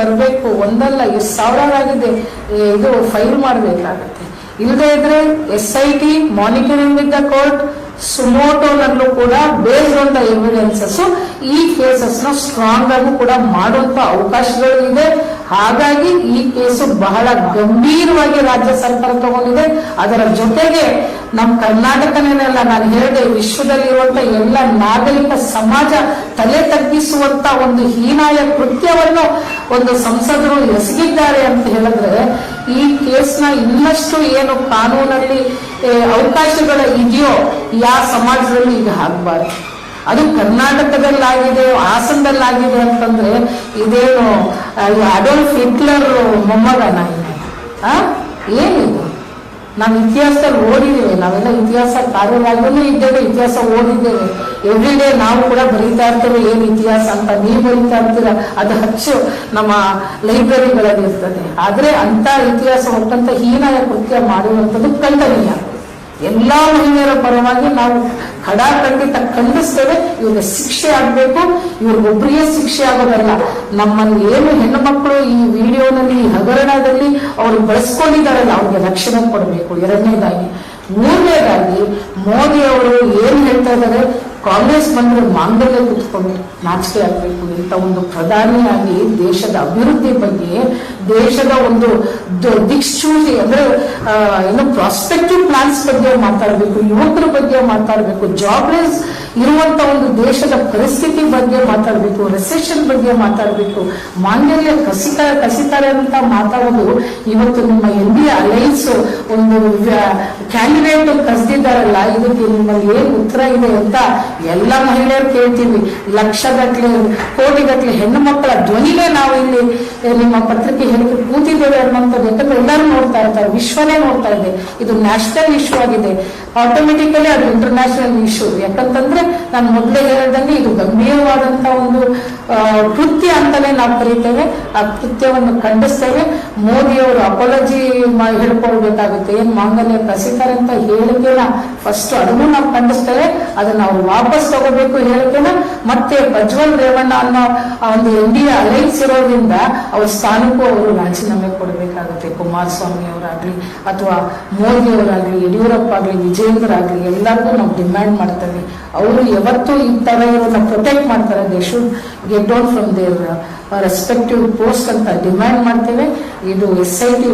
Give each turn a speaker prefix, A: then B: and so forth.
A: ಬರಬೇಕು, ಒಂದಲ್ಲ ಎಷ್ಟು ಸಾವಿರಾಗಿದೆ ಇದು ಫೈಲ್ ಮಾಡಬೇಕಾಗುತ್ತೆ. ಇಲ್ಲದೆ ಇದ್ರೆ S I T monitoring with the court ಸುಮೋಟೋನಲ್ಲೂ ಕೂಡ ಬೇಸ್ಡ್ ಆನ್ ದ ಎವಿಡೆನ್ಸಸ್ ಈ ಕೇಸಸ್ನ ಸ್ಟ್ರಾಂಗ್ ಕೂಡ ಮಾಡುವಂತ ಅವಕಾಶಗಳು ಇದೆ. ಹಾಗಾಗಿ ಈ ಕೇಸು ಬಹಳ ಗಂಭೀರವಾಗಿ ರಾಜ್ಯ ಸರ್ಕಾರ ತಗೊಂಡಿದೆ. ಅದರ ಜೊತೆಗೆ ನಮ್ಮ ಕರ್ನಾಟಕನೇನಲ್ಲ ನಾನು ಹೇಳಿದೆ, ವಿಶ್ವದಲ್ಲಿರುವಂತ ಎಲ್ಲ ನಾಗರಿಕ ಸಮಾಜ ತಲೆ ತಗ್ಗಿಸುವಂತ ಒಂದು ಹೀನಾಯ ಕೃತ್ಯವನ್ನು ಒಂದು ಸಂಸದರು ಎಸಗಿದ್ದಾರೆ ಅಂತ ಹೇಳಿದ್ರೆ, ಈ ಕೇಸ್ನ ಇನ್ನಷ್ಟು ಏನು ಕಾನೂನಲ್ಲಿ ಅವಕಾಶಗಳ ಇದೆಯೋ ಯಾವ ಸಮಾಜದಲ್ಲಿ ಈಗ ಆಗಬಾರ್ದು. ಅದು ಕರ್ನಾಟಕದಲ್ಲಾಗಿದೆ, ಹಾಸನದಲ್ಲಾಗಿದೆ ಅಂತಂದ್ರೆ ಇದೇನು ಅಡೋಲ್ಫ್ ಹಿಟ್ಲರ್ ಮೊಮ್ಮಗನ ಏನಿದು? ನಾವು ಇತಿಹಾಸದಲ್ಲಿ ಓದಿದ್ದೇವೆ, ನಾವೆಲ್ಲ ಇತಿಹಾಸ ಕಾರ್ಯವಾಗಿಯೂ ಇದ್ದೇವೆ, ಇತಿಹಾಸ ಓದಿದ್ದೇವೆ. ಎವ್ರಿ ಡೇ ನಾವು ಕೂಡ ಬರೀತಾ ಇರ್ತೇವೆ, ಏನು ಇತಿಹಾಸ ಅಂತ ನೀವು ಬರೀತಾ ಇರ್ತೀರ? ಅದು ಹಚ್ಚು ನಮ್ಮ ಲೈಬ್ರರಿಗಳಲ್ಲಿ ಇರ್ತದೆ. ಆದರೆ ಅಂತ ಇತಿಹಾಸ ಹೊಟ್ಟಂತ ಹೀನಾಯ ಕೃತ್ಯ ಮಾಡಿರುವಂಥದ್ದು ಖಂಡನೀಯ ಎಲ್ಲಾ ಮಹಿಳೆಯರ ಪರವಾಗಿ ನಾವು ಖಡಾಖಂಡಿತ ಖಂಡಿಸ್ತೇವೆ. ಇವ್ರಿಗೆ ಶಿಕ್ಷೆ ಆಗ್ಬೇಕು. ಇವ್ರಿಗೊಬ್ಬರಿಗೆ ಶಿಕ್ಷೆ ಆಗೋದಲ್ಲ. ನಮ್ಮನ್ನು ಏನು ಹೆಣ್ಣು ಮಕ್ಕಳು ಈ ವಿಡಿಯೋನಲ್ಲಿ, ಈ ಹಗರಣದಲ್ಲಿ ಅವರು ಬಳಸ್ಕೊಂಡಿದ್ದಾರಲ್ಲ, ಅವ್ರಿಗೆ ರಕ್ಷಣೆ ಕೊಡಬೇಕು. ಎರಡನೇದಾಗಿ. ಮೂರನೇದಾಗಿ, ಮೋದಿ ಅವರು ಏನ್ ಹೇಳ್ತಾ ಇದ್ದಾರೆ? ಕಾಂಗ್ರೆಸ್ ಬಂದ್ರೆ ಮಾಂಗಲ್ಯ ಕುತ್ಕೊಂಡು ನಾಚಿಕೆ ಆಗ್ಬೇಕು. ಇಂಥ ಒಂದು ಪ್ರಧಾನಿಯಾಗಿ ದೇಶದ ಅಭಿವೃದ್ಧಿ ಬಗ್ಗೆ ದೇಶದ ಒಂದು ದಿಕ್ಸೂಚಿ ಅಂದ್ರೆ ಏನು ಪ್ರಾಸ್ಪೆಕ್ಟಿವ್ ಪ್ಲಾನ್ಸ್ ಬಗ್ಗೆ ಮಾತಾಡಬೇಕು, ಯುವಕರ ಬಗ್ಗೆ ಮಾತಾಡಬೇಕು ಜಾಬ್ಲೆಸ್ ಇರುವಂತ ಒಂದು ದೇಶದ ಪರಿಸ್ಥಿತಿ ಬಗ್ಗೆ ಮಾತಾಡಬೇಕು ರೆಸೆಷನ್ ಬಗ್ಗೆ ಮಾತಾಡಬೇಕು ಮಾಂಗಲ್ಯ ಕಸಿತ, ಕಸಿತಾರೆ ಅಂತ ಮಾತಾಡೋದು ಇವತ್ತು ನಿಮ್ಮ ಎನ್ ಡಿ ಅಲೈನ್ಸ್ ಒಂದು ಕ್ಯಾಂಡಿಡೇಟ್ ಕರೆದಿದ್ದಾರಲ್ಲ, ಇದಕ್ಕೆ ನಿಮ್ಮಲ್ಲಿ ಏನ್ ಉತ್ತರ ಇದೆ ಅಂತ ಎಲ್ಲ ಮಹಿಳೆಯರು ಕೇಳ್ತೀವಿ. ಲಕ್ಷಗಟ್ಲೆ ಕೋಟಿಗಟ್ಟಲೆ ಹೆಣ್ಣು ಮಕ್ಕಳ ಧ್ವನಿಗೆ ನಾವು ಇಲ್ಲಿ ನಿಮ್ಮ ಪತ್ರಿಕೆ ಹೇಳಿಕೆ ಕೂತಿದ್ದೇವೆ ಅನ್ನುವಂಥದ್ದು ಯಾಕಂದ್ರೆ ಎಲ್ಲರೂ ನೋಡ್ತಾ ಇರ್ತಾರೆ, ವಿಶ್ವನೇ ನೋಡ್ತಾ ಇದೆ. ಇದು ನ್ಯಾಷನಲ್ ಇಶ್ಯೂ ಆಗಿದೆ. ಆಟೋಮೆಟಿಕಲಿ ಅದು ಇಂಟರ್ನ್ಯಾಷನಲ್ ಇಶ್ಯೂ ಯಾಕಂತಂದ್ರೆ ನಾನು ಮೊದಲೇ ಹೇಳಿದಂಗೆ ಇದು ಗಂಭೀರವಾದಂತಹ ಒಂದು ಕೃತ್ಯ ಅಂತಾನೆ ನಾವು ಕರೀತೇವೆ. ಆ ಕೃತ್ಯವನ್ನು ಖಂಡಿಸ್ತೇವೆ. ಮೋದಿಯವರು ಅಪಾಲಜಿ ಹೇಳ್ಕೊಳ್ಬೇಕಾಗುತ್ತೆ ಏನ್ ಮಾಂಗಲ್ಯ ಕಸಿತಾರೆ ಅಂತ ಹೇಳಿಕೆನ ಫಸ್ಟ್ ಅದನ್ನು ನಾವು ಖಂಡಿಸ್ತೇವೆ. ಅದನ್ನ ಅವ್ರು ವಾಪಸ್ ತಗೋಬೇಕು ಹೇಳಿಕೆನ. ಮತ್ತೆ ಪ್ರಜ್ವಲ್ ರೇವಣ್ಣ ಅನ್ನೋ ಒಂದು ಡಿ ಅಲೈನ್ಸ್ ಇರೋದ್ರಿಂದ ಅವ್ರ ಸ್ಥಾನಕ್ಕೂ ಅವರು ರಾಜೀನಾಮೆ ಕೊಡಬೇಕಾಗುತ್ತೆ. ಕುಮಾರಸ್ವಾಮಿ ಅವರಾಗ್ಲಿ ಅಥವಾ ಮೋದಿ ಅವರಾಗ್ಲಿ ಯಡಿಯೂರಪ್ಪ ಆಗ್ಲಿ ವಿಜೇಂದ್ರ ಆಗ್ಲಿ ಎಲ್ಲರಿಗೂ ನಾವು ಡಿಮ್ಯಾಂಡ್ ಮಾಡ್ತೇವೆ. ಅವರು ಯಾವತ್ತೂ ಈ ತರ ಇವ್ರನ್ನ ಪ್ರೊಟೆಕ್ಟ್ ಮಾಡ್ತಾರೆ. They should get out from their respective post ಅಂತ ಡಿಮ್ಯಾಂಡ್ ಮಾಡ್ತೇವೆ. ಇದು ಎಸ್ ಐ ಟಿ